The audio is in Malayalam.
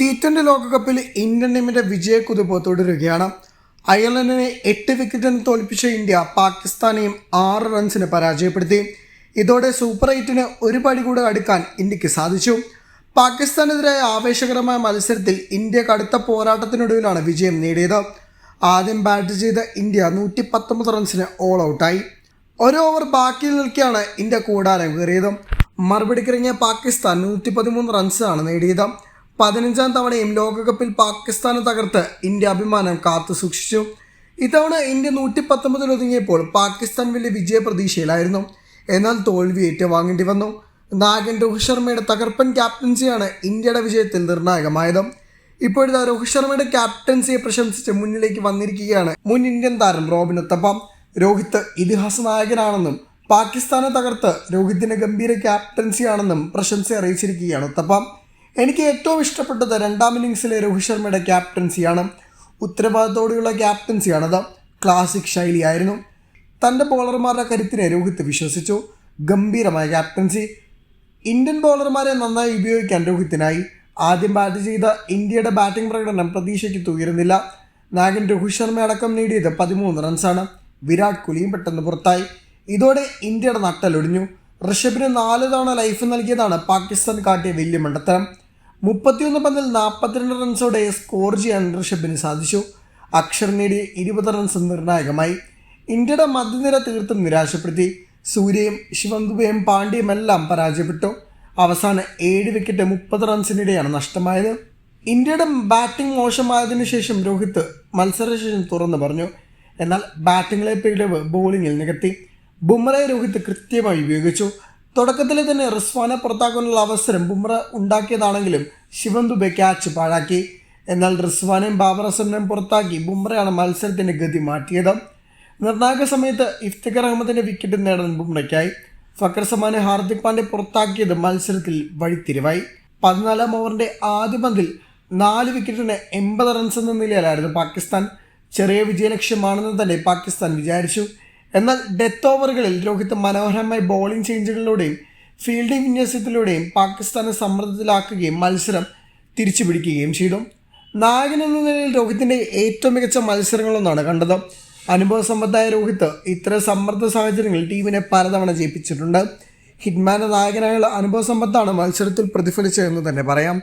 ടി ട്വന്റി ലോകകപ്പിൽ ഇന്ത്യൻ ടീമിന്റെ വിജയക്കുതിപ്പ് തുടരുകയാണ് അയർലൻഡിനെ എട്ട് വിക്കറ്റിന് തോൽപ്പിച്ച ഇന്ത്യ പാകിസ്ഥാനെയും ആറ് റൺസിന് പരാജയപ്പെടുത്തി. ഇതോടെ സൂപ്പർ എയ്റ്റിന് ഒരു പടി കൂടെ അടുക്കാൻ ഇന്ത്യയ്ക്ക് സാധിച്ചു. പാകിസ്ഥാനെതിരായ ആവേശകരമായ മത്സരത്തിൽ ഇന്ത്യ കടുത്ത പോരാട്ടത്തിനൊടുവിലാണ് വിജയം നേടിയത്. ആദ്യം ബാറ്റ് ചെയ്ത ഇന്ത്യ നൂറ്റി പത്തൊമ്പത് റൺസിന് ഓൾ ഔട്ടായി ഒരു ഓവർ ബാക്കി നിൽക്കെയാണ് ഇന്ത്യ കൂടാരം കയറിയത്. മറുപടിക്കിറങ്ങിയ പാകിസ്ഥാൻ നൂറ്റി പതിമൂന്ന് റൺസാണ് നേടിയത്. പതിനഞ്ചാം തവണയും ലോകകപ്പിൽ പാകിസ്ഥാനെ തകർത്ത് ഇന്ത്യ അഭിമാനം കാത്തു സൂക്ഷിച്ചു. ഇത്തവണ ഇന്ത്യ നൂറ്റി പത്തൊമ്പതിൽ ഒതുങ്ങിയപ്പോൾ പാകിസ്ഥാൻ വലിയ വിജയ പ്രതീക്ഷയിലായിരുന്നു എന്നാൽ തോൽവി ഏറ്റുവാങ്ങേണ്ടി വന്നു. നായകൻ രോഹിത് ശർമ്മയുടെ തകർപ്പൻ ക്യാപ്റ്റൻസിയാണ് ഇന്ത്യയുടെ വിജയത്തിൽ നിർണായകമായത്. ഇപ്പോഴത്തെ രോഹിത് ശർമ്മയുടെ ക്യാപ്റ്റൻസിയെ പ്രശംസിച്ച് മുന്നിലേക്ക് വന്നിരിക്കുകയാണ് മുൻ ഇന്ത്യൻ താരം റോബിൻ ഉത്തപ്പം രോഹിത് ഇതിഹാസ നായകനാണെന്നും പാകിസ്ഥാനെ തകർത്ത് രോഹിത്തിന് ഗംഭീര ക്യാപ്റ്റൻസിയാണെന്നും പ്രശംസ അറിയിച്ചിരിക്കുകയാണ് ഉത്തപ്പം എനിക്ക് ഏറ്റവും ഇഷ്ടപ്പെട്ടത് രണ്ടാം ഇന്നിങ്സിലെ രോഹിത് ശർമ്മയുടെ ക്യാപ്റ്റൻസിയാണ്. ഉത്തരവാദിത്തോടെയുള്ള ക്യാപ്റ്റൻസിയാണത്. ക്ലാസിക് ശൈലിയായിരുന്നു. തന്റെ ബോളർമാരുടെ കരുത്തിനെ രോഹിത് വിശ്വസിച്ചു. ഗംഭീരമായ ക്യാപ്റ്റൻസി. ഇന്ത്യൻ ബോളർമാരെ നന്നായി ഉപയോഗിക്കാൻ രോഹിത്തിനായി. ആദ്യം ബാറ്റ് ചെയ്ത ഇന്ത്യയുടെ ബാറ്റിംഗ് പ്രകടനം പ്രതീക്ഷയ്ക്ക് തുയരുന്നില്ല. നായകൻ രോഹിത് ശർമ്മ അടക്കം നേടിയത് പതിമൂന്ന് റൺസാണ് വിരാട് കോഹ്ലിയും പെട്ടെന്ന് പുറത്തായി. ഇതോടെ ഇന്ത്യയുടെ നട്ടലൊടിഞ്ഞു ഋഷഭിന് നാല് തവണ ലൈഫ് നൽകിയതാണ് പാകിസ്ഥാൻ കാട്ടിയ വലിയ മണ്ടത്തരം. മുപ്പത്തിയൊന്ന് പന്തിൽ നാൽപ്പത്തിരണ്ട് റൺസോടെ സ്കോർ ചെയ്യാൻ ഋഷഭിന് സാധിച്ചു. അക്ഷർ നേടിയ ഇരുപത് റൺസ് നിർണായകമായി. ഇന്ത്യയുടെ മധ്യനിര തീർത്തും നിരാശപ്പെടുത്തി. സൂര്യയും ശിവം ദുബെയും പാണ്ഡ്യയും എല്ലാം പരാജയപ്പെട്ടു. അവസാന ഏഴ് വിക്കറ്റ് മുപ്പത് റൺസിനിടെയാണ് നഷ്ടമായത്. ഇന്ത്യയുടെ ബാറ്റിംഗ് മോശമായതിനു ശേഷം രോഹിത് മത്സരശേഷം തുറന്നു പറഞ്ഞു. എന്നാൽ ബാറ്റിംഗിലെ പിഴവ് ബോളിങ്ങിൽ നികത്തി. ബുംറയെ രോഹിത് കൃത്യമായി ഉപയോഗിച്ചു. തുടക്കത്തിൽ തന്നെ റിസ്വാനെ പുറത്താക്കാനുള്ള അവസരം ബുംറ ഉണ്ടാക്കിയതാണെങ്കിലും ശിവം ദുബെ ക്യാച്ച് പാഴാക്കി. എന്നാൽ റിസ്വാനെയും ബാബർ അസറിനെയും പുറത്താക്കി ബുംറയാണ് മത്സരത്തിന്റെ ഗതി മാറ്റിയത്. നിർണായക സമയത്ത് ഇഫ്തിഖർ അഹമ്മദിന്റെ വിക്കറ്റ് നേടാൻ ബുംറയ്ക്കായി. ഫക്കർ സമാനെ ഹാർദിക് പാണ്ഡ്യ പുറത്താക്കിയത് മത്സരത്തിൽ വഴിത്തിരിവായി. പതിനാലാം ഓവറിന്റെ ആദ്യ പന്തിൽ നാല് വിക്കറ്റിന് എൺപത് റൺസ് എന്ന നിലയിലായിരുന്നു പാകിസ്ഥാൻ. ചെറിയ വിജയലക്ഷ്യമാണെന്ന് തന്നെ പാകിസ്ഥാൻ വിചാരിച്ചു. എന്നാൽ ഡെത്ത് ഓവറുകളിൽ രോഹിത് മനോഹരമായ ബോളിംഗ് ചേഞ്ചുകളിലൂടെയും ഫീൽഡിംഗ് വിന്യാസത്തിലൂടെയും പാകിസ്ഥാനെ സമ്മർദ്ദത്തിലാക്കുകയും മത്സരം തിരിച്ചു പിടിക്കുകയും ചെയ്തു. നായകൻ എന്ന നിലയിൽ രോഹിത്തിന്റെ ഏറ്റവും മികച്ച മത്സരങ്ങളൊന്നാണ് കണ്ടത്. അനുഭവസമ്പത്തായ രോഹിത്ത് ഇത്ര സമ്മർദ്ദ സാഹചര്യങ്ങളിൽ ടീമിനെ പലതവണ ജയിപ്പിച്ചിട്ടുണ്ട്. ഹിറ്റ്മാന്റെ നായകനായുള്ള അനുഭവസമ്പത്താണ് മത്സരത്തിൽ പ്രതിഫലിച്ചതെന്ന് തന്നെ പറയാം.